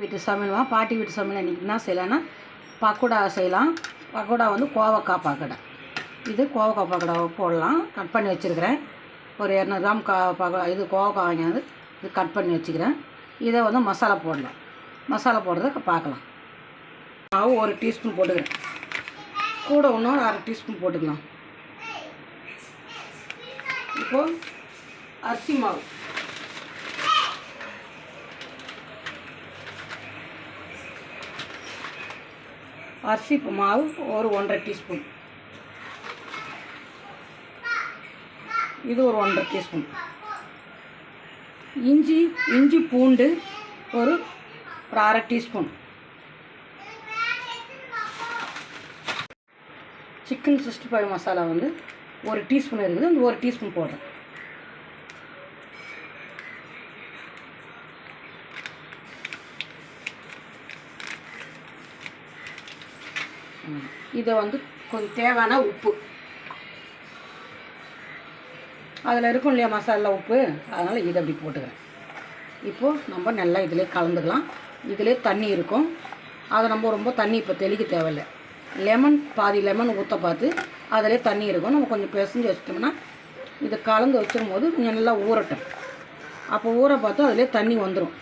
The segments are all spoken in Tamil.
வீட்டு சமையல்வா பாட்டி வீட்டு சமையல் இன்றைக்கி என்ன செய்யலாம்னா பக்கோடா செய்யலாம். பக்கோடா வந்து கோவக்காய் பக்கோடா. இது கோவக்காய் பக்கோடாவை போடலாம். கட் பண்ணி வச்சுருக்கிறேன். ஒரு இரநூறு கிராம் கா பக்க இது கோவக்காய் வாங்கினது இது கட் பண்ணி வச்சுக்கிறேன். இதை வந்து மசாலா போடலாம். மசாலா போடுறத பார்க்கலாம். மாவு ஒரு டீஸ்பூன் போட்டுக்கிறேன். கூட இன்னும் அரை டீஸ்பூன் போட்டுக்கலாம். இப்போது அரிசி மாவு. அரிசி மாவு ஒரு ஒன்றரை டீஸ்பூன். இது ஒரு ஒன்றரை டீஸ்பூன். இஞ்சி இஞ்சி பூண்டு ஒரு ஒரு அரை teaspoon. Chicken sixty five masala வந்து ஒரு டீஸ்பூன் இருக்குது. அந்த ஒரு டீஸ்பூன் போடுறேன். இதை வந்து கொஞ்சம் தேவையான உப்பு. அதில் இருக்கும் இல்லையா மசாலா உப்பு? அதனால் இதை அப்படி போட்டுக்கிறேன். இப்போது நம்ம நல்லா இதிலே கலந்துக்கலாம். இதிலே தண்ணி இருக்கும். அதை நம்ம ரொம்ப தண்ணி இப்போ தெளிக்க தேவையில்லை. லெமன் பாதி லெமன் ஊற்ற பார்த்து அதிலே தண்ணி இருக்கும். நம்ம கொஞ்சம் பிசைஞ்சு வச்சிட்டோம்னா இதை கலந்து வச்சிடும் போது கொஞ்சம் நல்லா ஊறட்டும். அப்போ ஊற பார்த்து அதிலே தண்ணி வந்துடும்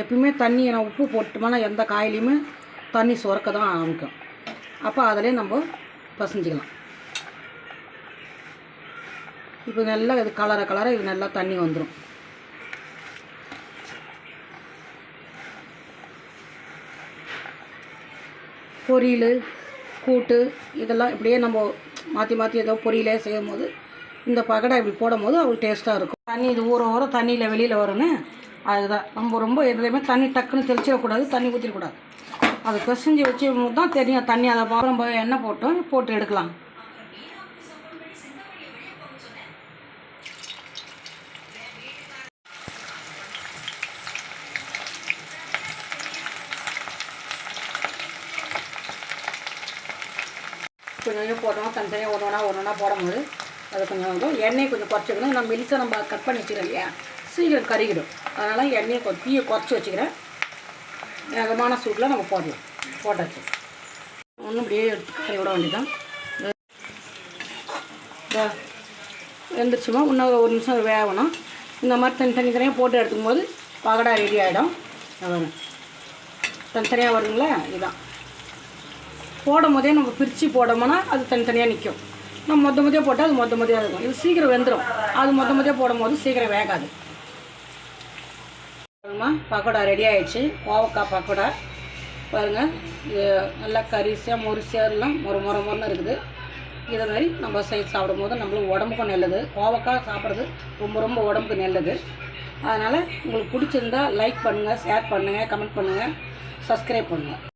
எப்பயுமே தண்ணி நான் உப்பு போட்டுமானா எந்த காயிலையுமே தண்ணி சுரக்க தான் ஆரம்பிக்கும். அப்போ அதிலே நம்ம பசஞ்சிக்கலாம். இப்போ நல்லா இது கலர கலர இது நல்லா தண்ணி வந்துடும் பொரியல் கூட்டு இதெல்லாம் இப்படியே நம்ம மாற்றி மாற்றி ஏதோ பொரியலே செய்யும் போது இந்த பகடை இப்படி போடும் போது அவ்வளோ டேஸ்ட்டாக இருக்கும். தண்ணி இது ஊற ஊற தண்ணியில் வெளியில் வரும்னு அதுதான். நம்ம ரொம்ப எதுலேயுமே தண்ணி டக்குன்னு தெளிச்சிடக்கூடாது தண்ணி ஊற்றிடக்கூடாது அது பிசைஞ்சு வச்சு தான் தெரியும் தண்ணி அதை பார்க்க போய் எண்ணெய் போட்டோம் போட்டு எடுக்கலாம். கொஞ்சம் கொஞ்சம் போட்டோம் தனித்தனியாக ஒன்று ஒன்றா ஒன்று ஒன்றா போடும்போது அது கொஞ்சம் கொஞ்சம் எண்ணெய் கொஞ்சம் குறைச்சிக்கணும். நம்ம மெலிசாக நம்ம கட் பண்ணி வச்சுக்கிறோம் இல்லையா? சீக்கிரம் கருகிடும். அதனால் எண்ணெயை தீயை குறைச்சி வச்சுக்கிறேன். வேகமான சூட்டில் நம்ம போடலாம். போட்டாச்சு. ஒன்றும் இப்படியே எடுத்து கறி விட வேண்டியதான் எழுந்திரிச்சுமா இன்னும் ஒரு நிமிஷம் வேகணும். இந்த மாதிரி தனி தனியாக போட்டு எடுத்துக்கும் போது பகடா ரெடி ஆகிடும் தனித்தனியாக வருங்களா? இதுதான் போடும் போதே நம்ம பிரித்து போடோம்னா அது தனித்தனியாக நிற்கும் நம்ம மொத்த மொதல் போட்டால் அது மொத்த மொதல் இருக்கும். இது சீக்கிரம் வெந்துடும் அது மொத்த மொதல் போடும் போது சீக்கிரம் வேகாது. பாருங்கம்மா பக்கோடா ரெடி ஆயிடுச்சு. கோவக்காய் பக்கோடா. பாருங்கள் இது நல்லா கரிசியாக முரிசியாக எல்லாம் முறை முறை முறைன்னு இருக்குது. இதை மாதிரி நம்ம செய்து சாப்பிடும் போது நம்மளுக்கு உடம்புக்கும் நல்லது. கோவக்காய் சாப்பிட்றது ரொம்ப ரொம்ப உடம்புக்கு நல்லது. அதனால் உங்களுக்கு பிடிச்சிருந்தா லைக் பண்ணுங்கள் ஷேர் பண்ணுங்கள் கமெண்ட் பண்ணுங்கள் சப்ஸ்கிரைப் பண்ணுங்கள்